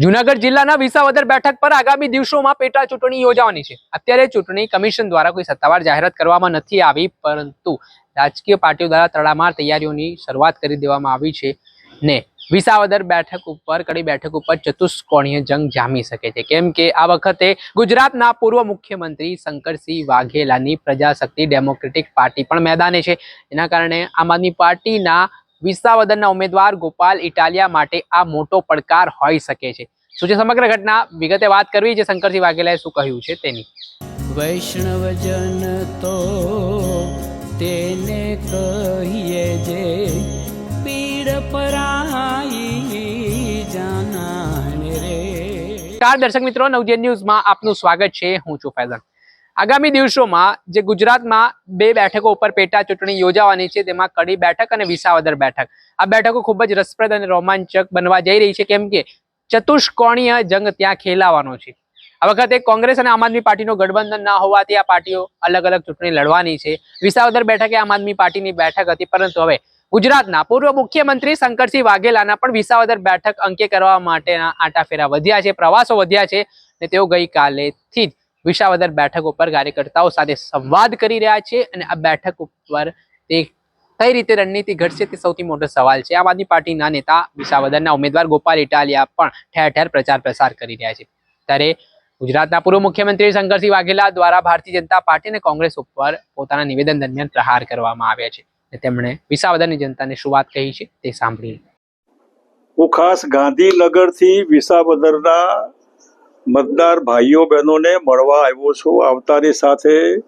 જુનાગઢ જિલ્લાના વિસાવદર બેઠક પર આગામી દિવસોમાં પેટા ચૂંટણી યોજાવાની છે. અત્યારે ચૂંટણી કમિશન દ્વારા કોઈ સત્તાવાર જાહેરાત કરવામાં નથી આવી, પરંતુ રાજકીય પાર્ટીઓ દ્વારા તડામાર તૈયારીઓની શરૂઆત કરી દેવામાં આવી છે ને વિસાવદર બેઠક ઉપર, કડી બેઠક ઉપર ચતુષ્કોણીય જંગ જામી શકે છે. કેમ કે આ વખતે ગુજરાતના પૂર્વ મુખ્યમંત્રી શંકરસિંહ વાઘેલાની પ્રજાશક્તિ ડેમોક્રેટિક પાર્ટી પણ મેદાને છે. એના કારણે આમ આદમી પાર્ટીના વિસાવદરના ઉમેદવાર ગોપાલ ઇટાલિયા માટે આ મોટો પડકાર હોઈ શકે છે. શું છે સમગ્ર ઘટના? વિગતે વાત કરવી છે શંકરસિંહ વાઘેલાએ શું કહ્યું છે તેની? વૈષ્ણવજન તો તેને કહીએ જે પીડ પરાઈ જાના રે. ચાર દર્શક મિત્રો નવજેન ન્યૂઝમાં આપનું સ્વાગત છે. હું છું ફૈઝન આગામી દિવસોમાં જે ગુજરાતમાં બે બેઠકો ઉપર પેટા ચૂંટણી યોજાવાની છે, તેમાં કડી બેઠક અને વિસાવદર બેઠક. આ બેઠકો ખૂબ જ રસપ્રદ અને રોમાંચક બનવા જઈ રહી છે, કેમ કે ચતુષ્કોણીય જંગ ત્યાં ખેલાવાનો છે. આ વખતે કોંગ્રેસ અને આમ આદમી પાર્ટીનો ગઠબંધન ના હોવાથી આ પાર્ટીઓ અલગ અલગ ચૂંટણી લડવાની છે. વિસાવદર બેઠક આમ આદમી પાર્ટીની બેઠક હતી, પરંતુ હવે ગુજરાતના પૂર્વ મુખ્યમંત્રી શંકરસિંહ વાઘેલાના પણ વિસાવદર બેઠક અંકે કરવા માટેના આંટાફેરા વધ્યા છે, પ્રવાસો વધ્યા છે ને તેઓ ગઈકાલેથી જ વિસાવદર બેઠક ઉપર કાર્યકર્તાઓ સાથે સંવાદ કરી રહ્યા છે અને આ બેઠક ઉપર તે કઈ રીતે રણનીતિ ઘડશે તે સૌથી મોટો સવાલ છે. આમ આદમી પાર્ટીના નેતા વિસાવદરના ઉમેદવાર ગોપાલ ઇટાલિયા પણ ઠેર ઠેર પ્રચાર પ્રસાર કરી રહ્યા છે. ત્યારે ગુજરાતના પૂર્વ મુખ્યમંત્રી શંકરસિંહ વાઘેલા દ્વારા ભારતીય જનતા પાર્ટી અને કોંગ્રેસ ઉપર પોતાના નિવેદન દરમિયાન પ્રહાર કરવામાં આવ્યા છે તેમણે વિસાવદરની જનતાને શું વાત કહી છે તે સાંભળી હું ખાસ ગાંધીનગરથી વિસાવદરના મતદાર ભાઈઓ બહેનોને મળવા આવ્યો છું. આવતાની સાથે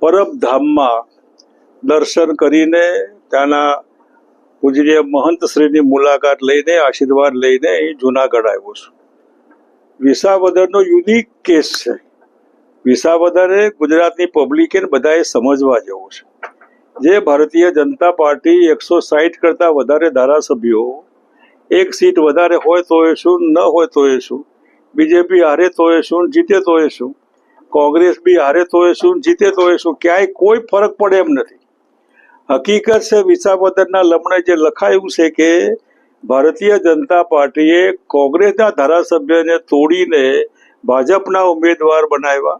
પરબધામમાં દર્શન કરીને ત્યાંના પૂજનીય મહંતશ્રીની મુલાકાત લઈને, આશીર્વાદ લઈને અહીં જુનાગઢ આવ્યો છું. વિસાવદરનો યુનિક કેસ છે. વિસાવદરે ગુજરાતની પબ્લિકે બધાએ સમજવા જેવું છે. જે ભારતીય જનતા પાર્ટી એકસો સાહીઠ કરતાં વધારે ધારાસભ્યો, એક સીટ વધારે હોય તો એ શું, ન હોય તો એ શું બીજેપી હારે તો એ શું જીતે તો એ શું કોંગ્રેસ બી હારે તો એ શું જીતે તો એ શું ક્યાંય કોઈ ફરક પડે એમ નથી હકીકત છે વિસાવદરના લમણે જે લખાયું છે કે ભારતીય જનતા પાર્ટીએ કોંગ્રેસના ધારાસભ્યને તોડીને ભાજપના ઉમેદવાર બનાવ્યા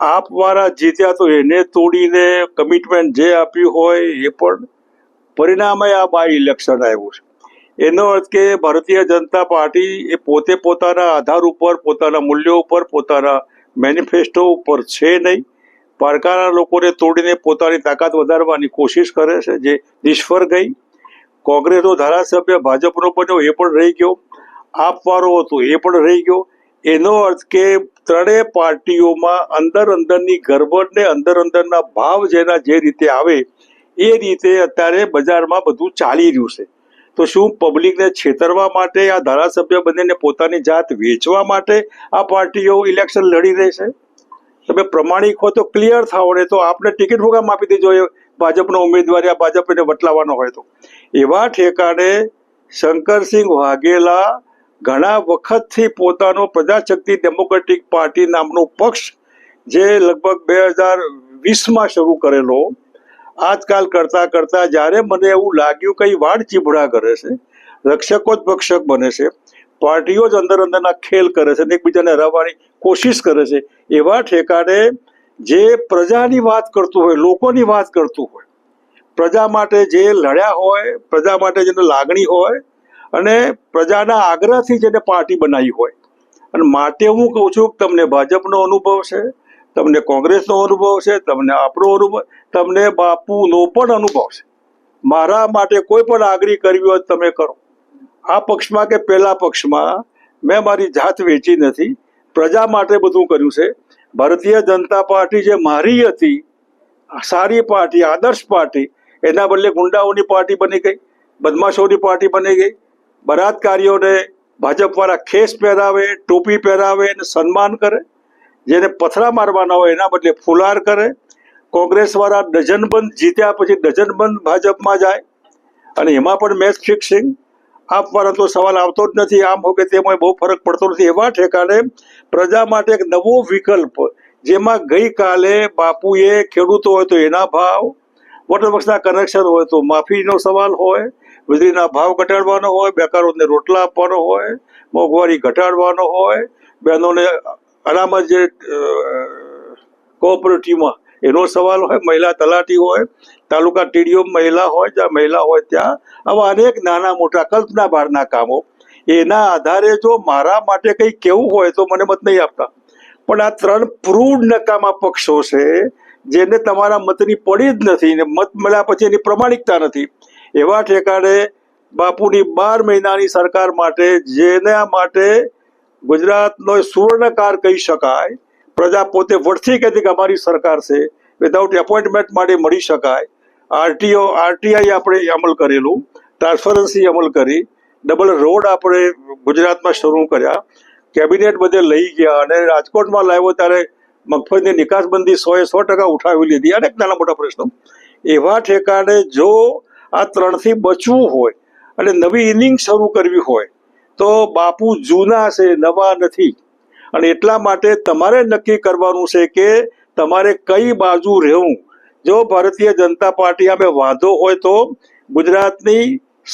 આપ મારા જીત્યા તો એને તોડીને કમિટમેન્ટ જે આપ્યું હોય એ પણ પરિણામે આ બાય ઇલેક્શન આવ્યું છે એનો અર્થ કે ભારતીય જનતા પાર્ટી એ પોતે પોતાના આધાર ઉપર, પોતાના મૂલ્યો ઉપર, પોતાના મેનિફેસ્ટો ઉપર છે નહીં. પારકાના લોકોને તોડીને પોતાની તાકાત વધારવાની કોશિશ કરે છે, જે નિષ્ફળ ગઈ. કોંગ્રેસનો ધારાસભ્ય ભાજપનો બન્યો, એ પણ રહી ગયો. આપવાળો હતો, એ પણ રહી ગયો. એનો અર્થ કે ત્રણેય પાર્ટીઓમાં અંદર અંદરની ગરબડને અંદર અંદરના ભાવ જેના જે રીતે આવે, એ રીતે અત્યારે બજારમાં બધું ચાલી રહ્યું છે. તો શું પબ્લિકને છેતરવા માટે આ ધારાસભ્ય બનીને પોતાની જાત વેચવા માટે આ પાર્ટીઓ ઇલેક્શન લડી રહી છે? તમે પ્રમાણિક હો તો ક્લિયર થાઓ ને તો આપને ટિકિટ હુકામ આપી દેજો ભાજપનો ઉમેદવાર યા ભાજપને વટલાવાનો હોય તો. એવા ઠેકાણે શંકરસિંહ વાઘેલા ઘણા વખતથી પોતાનો પ્રજાશક્તિ ડેમોક્રેટિક પાર્ટી નામનો પક્ષ જે લગભગ બે હજાર વીસમાં શરૂ કરેલો આજકાલ કરતા કરતા જ્યારે મને એવું લાગ્યું કઈ વાડ ચીભડા કરે છે, રક્ષકો જ ભક્ષક બને છે, પાર્ટીઓ જ અંદર અંદરના ખેલ કરે છે એકબીજાને હરાવવાની કોશિશ કરે છે, એવા ઠેકાણે જે પ્રજાની વાત કરતું હોય, લોકોની વાત કરતું હોય, પ્રજા માટે જે લડ્યા હોય, પ્રજા માટે જેને લાગણી હોય અને પ્રજાના આગ્રહથી જેને પાર્ટી બનાવી હોય. અને માટે હું કહું છું તમને ભાજપનો અનુભવ છે, તમને કોંગ્રેસનો અનુભવ છે, તમને આપણો અનુભવ તમને બાપુનો પણ અનુભવ છે. મારા માટે કોઈ પણ આગરી કરવી હોય તમે કરો. આ પક્ષમાં કે પહેલા પક્ષમાં મેં મારી જાત વેચી નથી. પ્રજા માટે બધું કર્યું છે. ભારતીય જનતા પાર્ટી જે મારી હતી, સારી પાર્ટી, આદર્શ પાર્ટી, એના બદલે ગુંડાઓની પાર્ટી બની ગઈ, બદમાશોની પાર્ટી બની ગઈ. બળાત્કારીઓને ભાજપવાળા ખેસ પહેરાવે, ટોપી પહેરાવે અને સન્માન કરે, જેને પથરા મારવાના હોય એના બદલે ફુલાર કરે કોંગ્રેસવાળા ડઝનબંધ જીત્યા પછી ડઝનબંધ ભાજપમાં જાય. અને એમાં પણ મેચ ફિક્સિંગ આપવાનો તો સવાલ આવતો જ નથી. આમ હોય કે તેમાં બહુ ફરક પડતો નથી. એવા ઠેકાણે પ્રજા માટે એક નવો વિકલ્પ, જેમાં ગઈકાલે બાપુએ ખેડૂતો હોય તો એના ભાવ, વોટર પક્ષના કનેક્શન હોય તો માફીનો સવાલ હોય, વીજળીના ભાવ ઘટાડવાનો હોય, બેકારોને રોટલા આપવાનો હોય, મોંઘવારી ઘટાડવાનો હોય, બહેનોને અનામત જે કોઓપરેટિવમાં એનો સવાલ હોય, મહિલા તલાટી હોય, તાલુકા ટીડીઓ મહિલા હોય, જ્યાં મહિલા હોય ત્યાં, આવા અનેક નાના મોટા કલ્પના બહારના કામો. એના આધારે જો મારા માટે કંઈ કેવું હોય તો મને મત નહીં આપતા. પણ આ ત્રણ પ્રૂડ નકામા પક્ષો છે, જેને તમારા મતની પડી જ નથી ને મત મળ્યા પછી એની પ્રમાણિકતા નથી. એવા ઠેકાણે બાપુની બાર મહિનાની સરકાર માટે, જેના માટે ગુજરાતનો સુવર્ણકાર કહી શકાય પ્રજા પોતે વટથી કહેતી કે અમારી સરકાર છે. વિધાઉટ એપોઇન્ટમેન્ટ માટે મળી શકાય. આરટીઓ આરટીઆઈ આપણે અમલ કરેલું. ટ્રાન્સફરન્સી અમલ કરી. ડબલ રોડ આપણે ગુજરાતમાં શરૂ કર્યા. કેબિનેટ બધે લઈ ગયા અને રાજકોટમાં લાવ્યો ત્યારે મગફળીની નિકાસબંધી સો એ સો ટકા ઉઠાવી લીધી. અનેક નાના મોટા પ્રશ્નો. એવા ઠેકાણે જો આ ત્રણથી બચવું હોય અને નવી ઇનિંગ શરૂ કરવી હોય, તો બાપુ જૂના છે, નવા નથી. અને એટલા માટે તમારે નક્કી કરવાનું છે કે તમારે કઈ બાજુ રહેવું. જો ભારતીય જનતા પાર્ટી અમે વાંધો હોય તો ગુજરાતની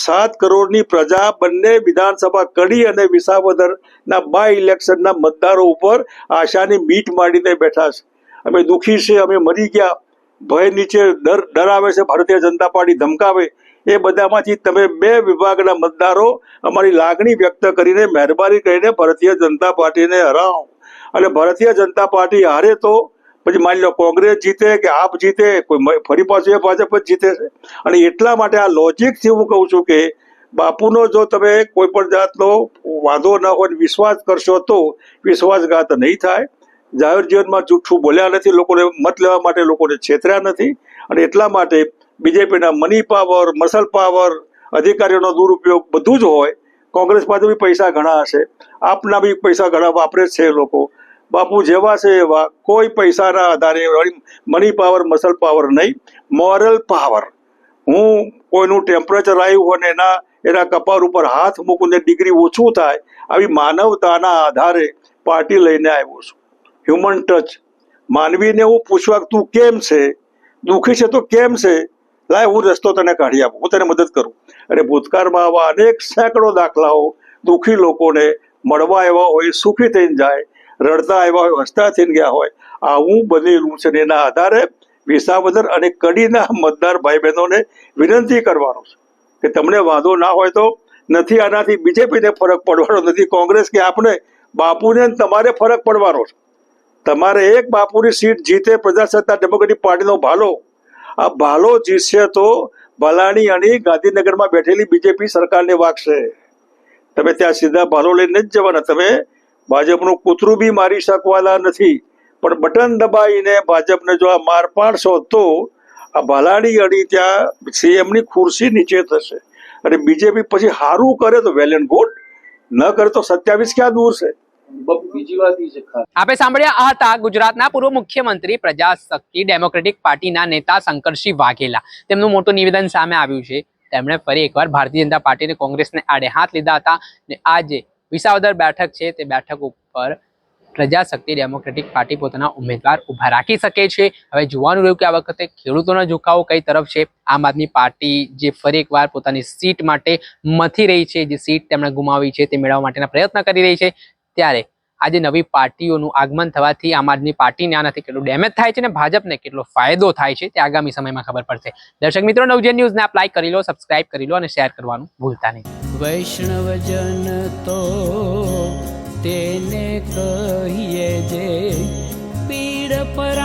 સાત કરોડની પ્રજા બંને વિધાનસભા કડી અને વિસાવદરના બાય ઇલેક્શનના મતદારો ઉપર આશાની મીટ માંડીને બેઠા છે. અમે દુઃખી છે અમે મરી ગયા. ભય નીચે ડર ડરાવે છે, ભારતીય જનતા પાર્ટી ધમકાવે. એ બધામાંથી તમે બે વિભાગના મતદારો અમારી લાગણી વ્યક્ત કરીને મહેરબાની કરીને ભારતીય જનતા પાર્ટીને હરાવો. અને ભારતીય જનતા પાર્ટી હારે તો પછી માની લો કોંગ્રેસ જીતે કે આપ જીતે, કોઈ ફરી પાછું એ ભાજપ જ જીતે છે. અને એટલા માટે આ લોજિકથી હું કહું છું કે બાપુનો જો તમે કોઈ પણ જાતનો વાંધો ન હોય વિશ્વાસ કરશો તો વિશ્વાસઘાત નહીં થાય. જાહેર જીવનમાં જૂઠું બોલ્યા નથી, લોકોને મત લેવા માટે લોકોને છેતર્યા નથી. અને એટલા માટે બીજેપીના મની પાવર, મસલ પાવર, અધિકારીઓનો દુરુપયોગ બધું જ હોય, કોંગ્રેસ પાસે બી પૈસા ઘણા હશે. આપના બી પૈસા ઘણા, વાપરે છે લોકો. બાપુ જેવા છે એવા, કોઈ પૈસાના આધારે મની પાવર, મસલ પાવર નહીં, મોરલ પાવર. હું કોઈનું ટેમ્પરેચર આવ્યું હોય ને એના એના કપાળ ઉપર હાથ મૂકું ને ડિગ્રી ઓછું થાય, આવી માનવતાના આધારે પાર્ટી લઈને આવ્યો છું. હ્યુમન ટચ માનવીને હું પૂછવા તું કેમ છે? દુઃખી છે તો કેમ છે? લાય હું રસ્તો તને કાઢી આપું, હું તને મદદ કરું. અને ભૂતકાળમાં આવા અનેક સેંકડો દાખલાઓ દુઃખી લોકોને મળવા આવ્યા હોય, સુખી થઈને જાય, રડતા આવ્યા હોય, હસતા થઈને ગયા હોય, આવું બનેલું છે એના આધારે વિસાવદર અને કડીના મતદાર ભાઈ બહેનોને વિનંતી કરવાનો છે કે તમને વાંધો ના હોય તો નથી આનાથી બીજેપીને ફરક પડવાનો, નથી કોંગ્રેસ કે આપણે બાપુને તમારે ફરક પડવાનો છે. તમારે એક બાપુની સીટ જીતે પ્રજાસત્તા ડેમોક્રેટિક પાર્ટીનો ભાલો આ ભાલો જીતશે તો ભલાણી અને ગાંધીનગરમાં બેઠેલી બીજેપી સરકારને વાગશે. તમે ત્યાં સીધા ભાલો લઈને જ જવાના. તમે ભાજપનું કૂતરું બી મારી શકવાના નથી. પણ બટન દબાવીને ભાજપને જો આ માર પાડશો તો આ ભલાણી અડી ત્યાં સીએમની ખુરશી નીચે થશે. અને બીજેપી પછી હારું કરે તો વેલ એન્ડ ગુડ. ન કરે તો સત્યાવીસ ક્યાં દૂર છે? આપણે સાંભળ્યા હતા ગુજરાતના પૂર્વ મુખ્યમંત્રી પ્રજાશક્તિ ડેમોક્રેટિક પાર્ટીના નેતા શંકરસિંહ વાઘેલા. તેમનું મોટું નિવેદન સામે આવ્યું છે. તેમણે ફરી એકવાર ભારતીય જનતા પાર્ટી અને કોંગ્રેસને આડે હાથ લીધા હતા અને આજે વિસાવદર બેઠક છે તે બેઠક ઉપર પ્રજાશક્તિ ડેમોક્રેટિક પાર્ટી પોતાના ઉમેદવાર ઊભા રાખી શકે છે. હવે જોવાનું રહ્યું કે આ વખતે ખેડૂતોનો ઝુકાવો કઈ તરફ છે? આમ આદમી પાર્ટી જે ફરી એકવાર પોતાની સીટ માટે મથી રહી છે, જે સીટ તેમણે ગુમાવી છે તે મેળવવા માટેના પ્રયત્ન કરી રહી છે. ત્યારે આજે નવી પાર્ટીઓનું આગમન થવાથી આમ આદમી પાર્ટીને આનાથી કેટલું ડેમેજ થાય છે અને ભાજપને કેટલો ફાયદો થાય છે તે આગામી સમયમાં ખબર પડશે. દર્શક મિત્રો નવજે ન્યૂઝને આપ લાઈક કરી લો સબસ્ક્રાઇબ કરી લો અને શેર કરવાનું ભૂલતા નહીં. વૈષ્ણવજન તો તેને કહીએ જે પીડ પર